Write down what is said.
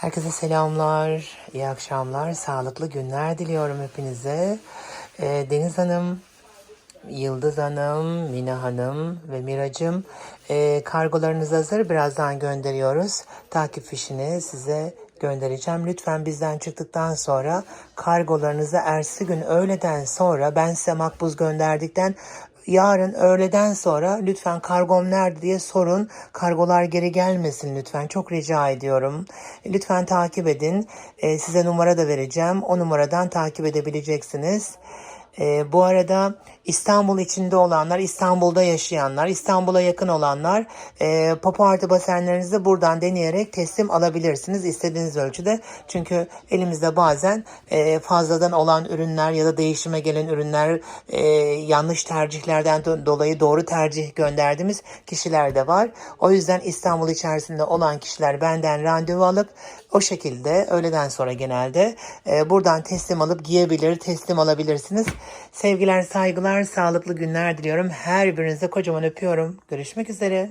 Herkese selamlar, iyi akşamlar, sağlıklı günler diliyorum hepinize. Ee, Deniz Hanım, Yıldız Hanım, Mina Hanım ve Miracım e, kargolarınız hazır. Birazdan gönderiyoruz. Takip fişini size göndereceğim. Lütfen bizden çıktıktan sonra kargolarınızı ersi gün öğleden sonra ben size makbuz gönderdikten yarın öğleden sonra lütfen kargom nerede diye sorun. Kargolar geri gelmesin lütfen. Çok rica ediyorum. Lütfen takip edin. E, size numara da vereceğim. O numaradan takip edebileceksiniz. Ee, bu arada İstanbul içinde olanlar, İstanbul'da yaşayanlar, İstanbul'a yakın olanlar e, Pop Artı basenlerinizi buradan deneyerek teslim alabilirsiniz istediğiniz ölçüde. Çünkü elimizde bazen e, fazladan olan ürünler ya da değişime gelen ürünler e, yanlış tercihlerden do- dolayı doğru tercih gönderdiğimiz kişiler de var. O yüzden İstanbul içerisinde olan kişiler benden randevu alıp o şekilde öğleden sonra genelde e, buradan teslim alıp giyebilir, teslim alabilirsiniz. Sevgiler, saygılar, sağlıklı günler diliyorum. Her birinize kocaman öpüyorum. Görüşmek üzere.